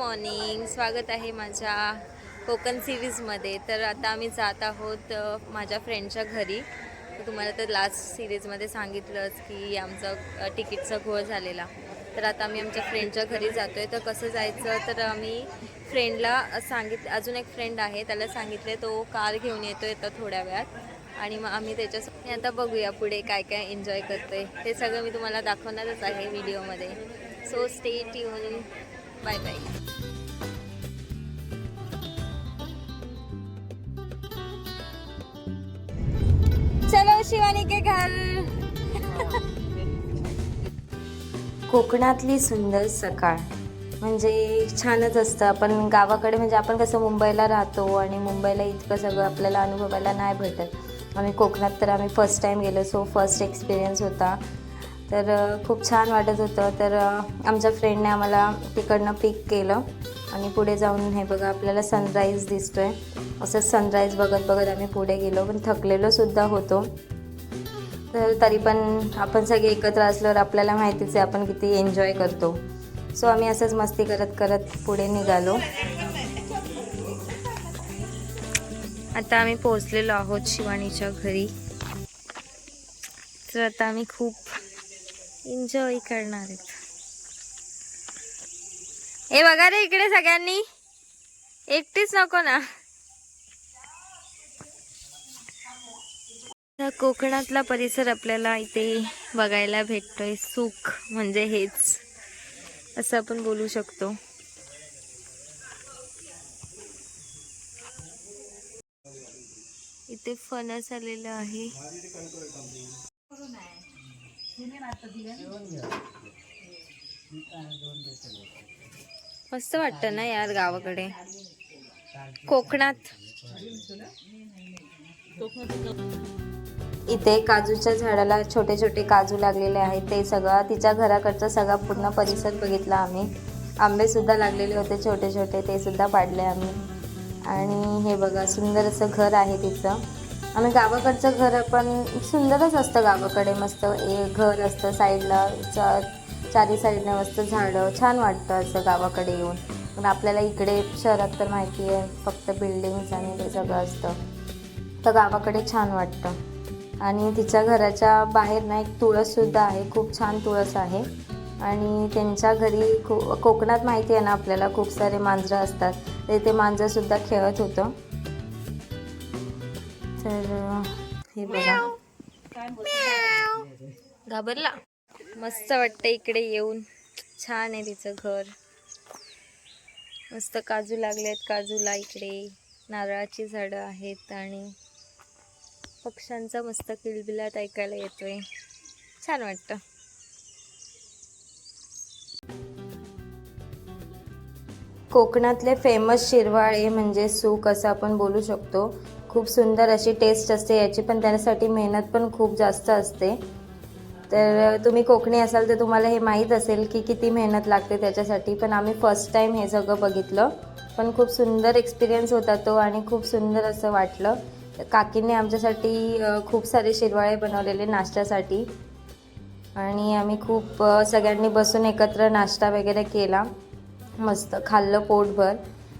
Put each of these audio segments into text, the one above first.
Morning. स्वागत आहे माझ्या कोकण सिरीजमध्ये. तर आता आम्ही जात आहोत माझ्या फ्रेंडच्या घरी. तुम्हाला तर लास्ट सिरीजमध्ये सांगितलंच की आमचा तिकीटचा घोळ झालेला. तर आता आम्ही आमच्या फ्रेंडच्या घरी जातो आहे तर कसं जायचं? तर आम्ही फ्रेंडला सांगित अजून एक फ्रेंड आहे. त्याला सांगितले तो कार घेऊन येतो येतं थोड्या वेळात. आणि मग आम्ही त्याच्यासोबत आता बघूया पुढे काय काय एन्जॉय करतोय. ते सगळं मी तुम्हाला दाखवणारच आहे व्हिडिओमध्ये. So stay tune bye bye. चलो शिवानी के घर. कोकणातली सुंदर सकाळ. म्हणजे छानच असतं. आपण गावाकडे म्हणजे आपण कसं मुंबईला राहतो आणि मुंबईला इतकं सगळं आपल्याला अनुभवायला नाही भेटत. आम्ही कोकणात तर आम्ही फर्स्ट टाईम गेलो. सो फर्स्ट एक्सपिरियन्स होता. तर खूप छान वाटत होतं. तर आमच्या फ्रेंडने आम्हाला तिकडनं पिक केलं. आणि पुढे जाऊन हे बघा आपल्याला सनराईज दिसतोय. असं सनराईज बघत बघत आम्ही पुढे गेलो. पण थकलेलो सुद्धा होतो. तर तरी पण आपण सगळे एकत्र असल्यावर आपल्याला माहितीच आहे आपण किती एन्जॉय करतो. सो आम्ही असंच मस्ती करत करत पुढे निघालो. आता आम्ही पोहोचलेलो आहोत शिवानीच्या घरी. तर आता आम्ही खूप एन्जॉय करणार आहेत. हे बघा रे इकडे सगळ्यांनी. एकटीच नको ना. कोकणातला परिसर आपल्याला इथे बघायला भेटतोय. सुख म्हणजे हेच. असं आपण बोलू शकतो. इथे फणस आलेलं आहे. मस्त वाटतं ना यार गावाकडे. कोकणात. इथे काजूच्या झाडाला छोटे छोटे काजू लागलेले आहेत. ते सगळं तिच्या घराकडचा सगळा पूर्ण परिसर बघितला आम्ही. आंबे सुद्धा लागलेले होते छोटे छोटे ते सुद्धा पाडले आम्ही. आणि हे बघा सुंदर असं घर आहे तिचं. आम्ही गावाकडचं घर पण सुंदरच असतं गावाकडे. मस्त एक घर असतं साईडला चा चारी साईडने मस्त झाडं. छान वाटतं असं गावाकडे येऊन. पण आपल्याला इकडे शहरात तर माहिती आहे फक्त बिल्डिंग्स आणि ते सगळं असतं. तर गावाकडे छान वाटतं. आणि तिच्या घराच्या बाहेर ना एक तुळससुद्धा आहे खूप छान तुळस आहे. आणि त्यांच्या घरी को कोकणात माहिती आहे ना आपल्याला खूप सारे मांजरं असतात. तर ते मांजरसुद्धा खेळत होतं. तर हे बघा. घाबरला. मस्त वाटतं इकडे येऊन. छान आहे तिचं घर. मस्त काजू लागलेत काजूला इकडे. नारळाची झाडं आहेत आणि पक्ष्यांचा मस्त किलबिलाट ऐकायला येतोय. छान वाटतं. कोकणातले फेमस शिरवाळे म्हणजे सूक असं आपण बोलू शकतो. खूप सुंदर अशी टेस्ट असते याची पण त्यासाठी मेहनत पण खूप जास्त असते. तर तुम्ही कोकणी असाल तर तुम्हाला हे माहीत असेल की किती मेहनत लागते त्याच्यासाठी पण आम्ही फर्स्ट टाईम हे सगळं बघितलं. पण खूप सुंदर एक्सपिरियन्स होता तो आणि खूप सुंदर असं वाटलं. काकीने आमच्यासाठी खूप सारे शिरवाळे बनवलेले नाश्त्यासाठी. आणि आम्ही खूप सगळ्यांनी बसून एकत्र नाश्ता वगैरे केला. मस्त खाल्लं पोटभर.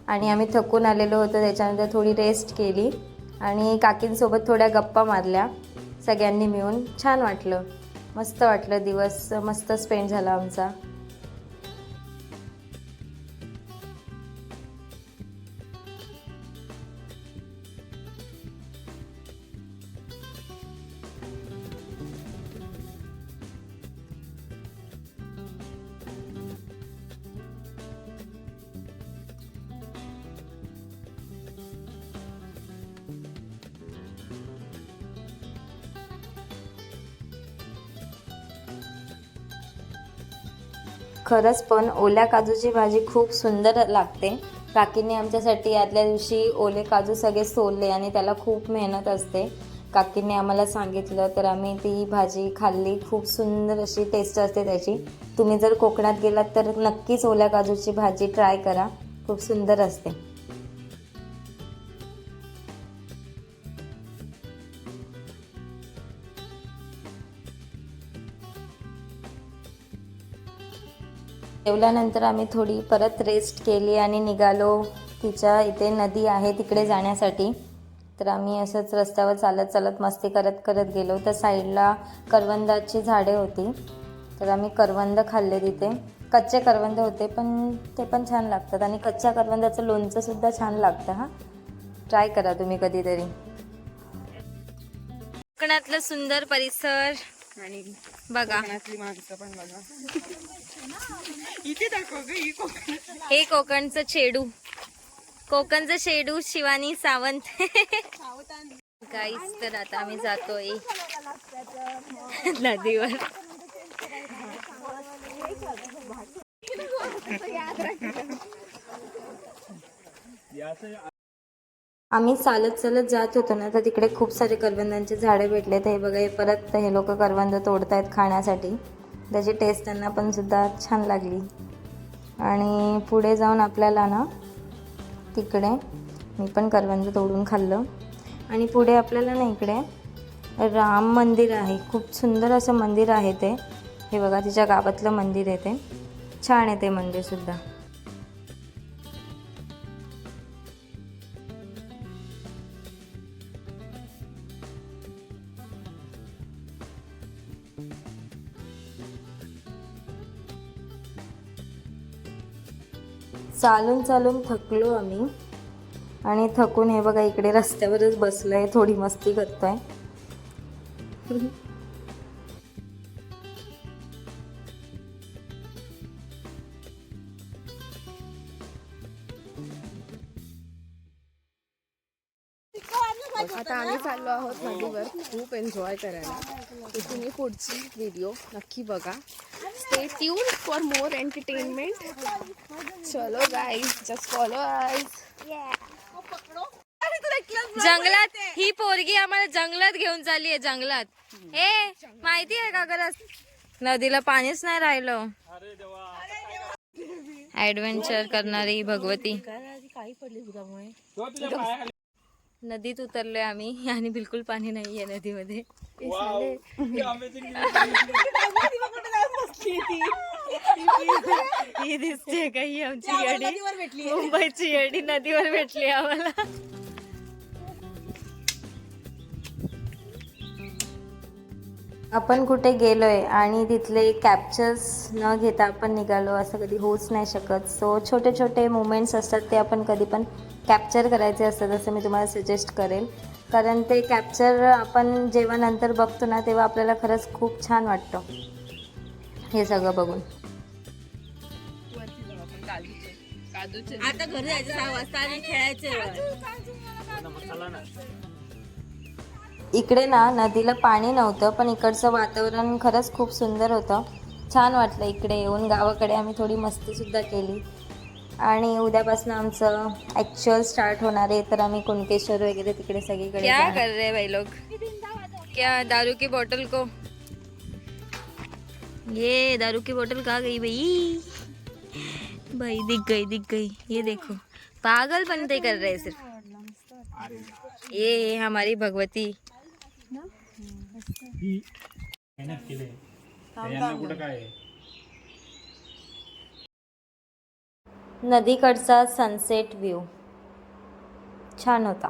आणि आम्ही थकून आलेलो होतो त्याच्यानंतर थोडी रेस्ट केली. आणि काकींसोबत थोड्या गप्पा मारल्या. सगळ्यांनी मिळून छान वाटलं. मस्त वाटलं दिवस मस्त स्पेंड झाला आमचा. खरंच पण ओल्या काजूची भाजी खूप सुंदर लागते. काकीने आमच्यासाठी आदल्या दिवशी ओले काजू सगळे सोलले आणि त्याला खूप मेहनत असते. काकीने आम्हाला सांगितलं तर आम्ही ती भाजी खाल्ली खूप सुंदर अशी टेस्ट असते त्याची. तुम्ही जर कोकणात गेलात तर नक्कीच ओल्या काजूची भाजी ट्राय करा. खूप सुंदर असते. जेवल्यानंतर आम्ही थोडी परत रेस्ट केली आणि निघालो तिच्या इथे नदी आहे तिकडे जाण्यासाठी. तर आम्ही असंच रस्त्यावर चालत चालत मस्ती करत करत गेलो. तर साईडला करवंदाची झाडे होती. तर आम्ही करवंद खाल्ले तिथे. कच्चे करवंद होते पण ते पण छान लागतात. आणि कच्च्या करवंदाचं लोणचंसुद्धा छान लागतं हां. ट्राय करा तुम्ही कधीतरी. कोकणातलं सुंदर परिसर. आणि बघा. कोकणातली माणसं पण बघा. इथे दाखव ग ही कोकण. हे कोकणचं चेडू. कोकणचं शेडू शिवानी सावंत. काहीच तर आता आम्ही जातोय. नदीवर. आम्ही चालत चालत जात होतो ना तर तिकडे खूप सारे करवंदांचे झाडे भेटले तर हे बघा हे परत हे लोक करवंद तोडतायत खाण्यासाठी. त्याची टेस्ट त्यांना पण सुद्धा छान लागली. आणि पुढे जाऊन आपल्याला ना तिकडे मी पण करवंद तोडून खाल्लं. आणि पुढे आपल्याला ना इकडे राम मंदिर आहे. खूप सुंदर असं मंदिर आहे ते. हे बघा तिच्या गावातलं मंदिर आहे ते. छान आहे ते मंदिरसुद्धा चालून चालून थकलो आम्ही. आणि थकून हे बघा इकडे रस्त्यावरच बसलोय थोडी मस्ती करतोय. आता आम्ही चाललो आहोत नदीवर. खूप एन्जॉय करायला. पुढची व्हिडिओ नक्की बघा. Stay tune for more entertainment चलो गाईज जस्ट फॉलो आईज जंगलात ही पोरगी आम्हाला जंगलात घेऊन चालली आहे जंगलात. ए माहिती आहे का गरज नदीला पाणीच नाही राहिलं. ऍडव्हेंचर करणारी भगवती. नदीत उतरलोय आम्ही आणि बिलकुल पाणी नाहीये नदीमध्ये. ही दिसते का ही आमची येडी. मुंबईची येडी नदीवर भेटली आम्हाला. आपण कुठे गेलोय आणि तिथले कॅप्चर्स न घेता आपण निघालो असं कधी होऊच नाही शकत. सो छोटे छोटे मुमेंट्स असतात ते आपण कधी पण कॅप्चर करायचे असतात असं मी तुम्हाला सजेस्ट करेल कारण ते कॅप्चर आपण जेव्हा नंतर बघतो ना तेव्हा आपल्याला खरंच खूप छान वाटतं. हे सगळं बघून. आता घरी जायचं सहा वाजता आणि खेळायचं इकडे ना नदीला पाणी नव्हतं पण इकडचं वातावरण खरंच खूप सुंदर होतं. छान वाटलं इकडे येऊन. गावाकडे आम्ही थोडी मस्तीसुद्धा केली. आणि उद्यापासून आमचं ॲक्च्युअल स्टार्ट होणार आहे तर आम्ही कुणकेश्वर वगैरे तिकडे सगळीकडे क्या कर रहे भाई लोग? क्या दारू की बोतल को? ये दारू की बोतल कहाँ गई भाई? भाई दिख गई दिख गई। ये देखो पागल बनते कर रहे हैं सिर्फ। ये है हमारी भगवती नदीकडचा सनसेट व्ह्यू छान होता.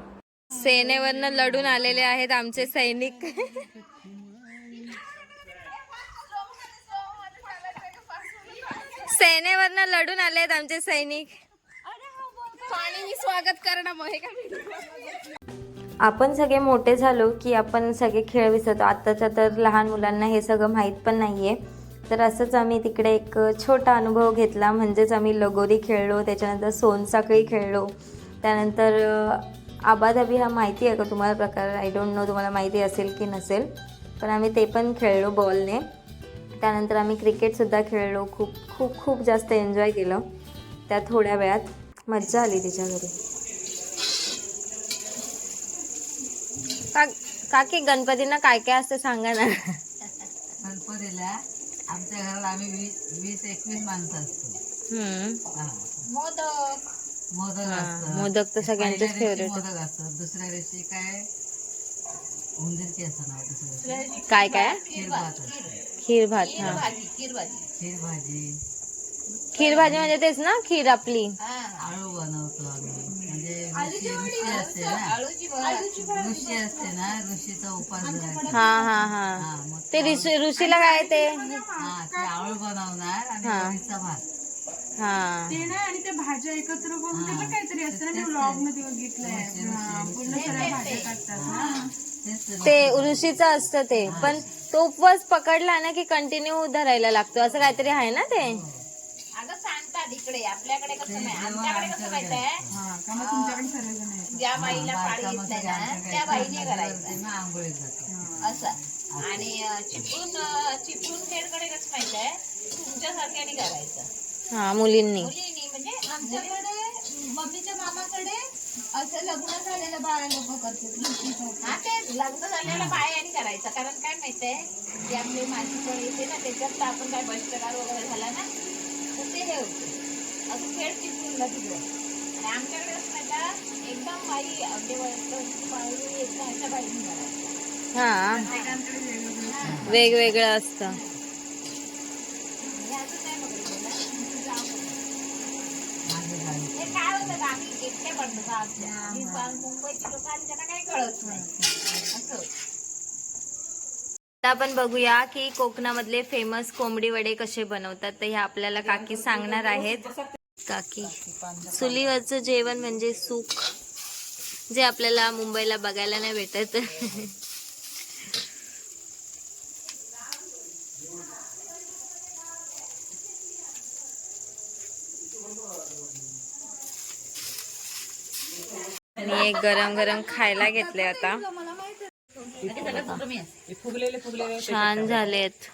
सेनेवरनं लढून आलेले आहेत आमचे सैनिक. सेनेवरनं लढून आले आहेत आमचे सैनिक. पाणी स्वागत करणं मग हे काय? आपण सगळे मोठे झालो की आपण सगळे खेळ विसरतो. आत्ताच्या तर लहान मुलांना हे सगळं माहीत पण नाही आहे तर असंच आम्ही तिकडे एक छोटा अनुभव घेतला. म्हणजेच आम्ही लगोरी खेळलो त्याच्यानंतर सोनसाखळी खेळलो. त्यानंतर आबाधाबी हा माहिती आहे का तुम्हाला प्रकार? आय डोंट नो तुम्हाला माहिती असेल की नसेल. पण आम्ही ते पण खेळलो बॉलने. त्यानंतर आम्ही क्रिकेटसुद्धा खेळलो. खूप खूप खूप जास्त एन्जॉय केलं. त्या थोड्या वेळात मज्जा आली तिच्या घरी का काकी गणपतींना काय काय असतं सांगा ना. गणपतीला आमच्या घरात आम्ही वीस वीस एकवीस माणसं असतो. हम्म. हा. मोदक. हा, मोदक तर सगळ्यांचेच पहिल्या दिवशी फेवरेट मोदक असतात दुसऱ्या दिवशी काय? उंदीरची असं नाव दुसऱ्या दिवशी. काय काय? खीर भात. असतो. खीर भात हा. खीर भाजी. खीर भाजी. म्हणजे तेच ना खीर आपली. आळू बनवतो आम्ही. असते ना? ऋषी असते. ना? ऋषीचा उपास धरायचा हा हा हा. हा मग ते ऋषी ऋषीला काय ते? हा ते आळू बनवणार आणि हा. भात. हा. ते ना आणि त्या भाज्या एकत्र करून त्याला काहीतरी असतं ना मी व्लॉगमध्ये बघितलंय. हा, पूर्ण सगळ्या भाज्या टाकतात तेच ते ते ऋषीचं. असतं ते. पण तो उपवास पकडला ना की कंटिन्यू धरायला लागतो. असं काहीतरी आहे ना ते? अगं इकडे आपल्याकडे कसं नाही आमच्याकडे कसं माहितीये हा आहेत ज्या बाईला पाळी येत नाही ना त्या बाईने करायचं. असं. आणि अं, चिपळूण खेडकडे कसं माहितीये तुमच्यासारख्याने करायचं. हा मुलींनी. मुलीनी म्हणजे आमच्याकडे मम्मीच्या मामाकडे असं लग्न झालेलं बाया लोक करतात हा ते लग्न झालेल्या बायांनी करायचं. कारण काय माहितीये जे आपली माझी पण येते ना त्याच्यात आपण काय बष्टकार वगैरे झाला ना तर ते हे होते. असं आणि आमच्याकडे आहे, एकदम बाई येत नाही अशा बाईनी करायचं हा. वेगवेगळं असतं. असं काय होतं आम्ही एकटे पडतो मुंबईची लोक त्यांना काही कळत नाही. असं. आता आपण बघूया की कोकणामधले फेमस कोंबडी वडे कसे बनवतात तर हे आपल्याला काकी सांगणार आहेत. काकी. चुलीवरचं जेवण म्हणजे सुख जे आपल्याला मुंबईला बघायला नाही भेटत. आणि एक गरम गरम खायला घेतले आता. छान झालेत.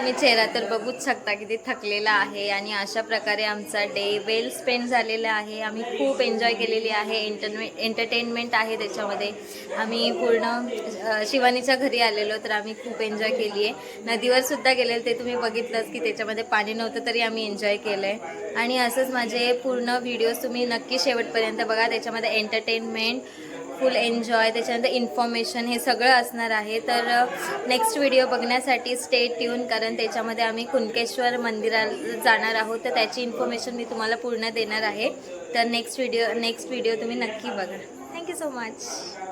तुम्ही चेहरा तर बघूच शकता किती थकलेला आहे आणि अशा प्रकारे आमचा डे वेल स्पेंड झालेला आहे. आम्ही खूप एन्जॉय केलेली आहे. एंटरमे एंटरटेनमेंट आहे त्याच्यामध्ये. आम्ही पूर्ण शिवानीच्या घरी आलेलो तर आम्ही खूप एन्जॉय केली आहे नदीवर सुद्धा गेलेलं ते तुम्ही बघितलंच की त्याच्यामध्ये पाणी नव्हतं तरी आम्ही एन्जॉय केलं आहे आणि असंच माझे पूर्ण व्हिडिओज तुम्ही नक्की शेवटपर्यंत बघा. त्याच्यामध्ये एंटरटेनमेंट फुल एन्जॉय त्याच्यानंतर इन्फॉर्मेशन हे सगळं असणार आहे. तर नेक्स्ट व्हिडिओ बघण्यासाठी स्टे ट्यून कारण त्याच्यामध्ये आम्ही कुणकेश्वर मंदिराला जाणार आहोत. तर त्याची इन्फॉर्मेशन मी तुम्हाला पूर्ण देणार आहे. तर नेक्स्ट व्हिडिओ नेक्स्ट व्हिडिओ तुम्ही नक्की बघा. Thank you so much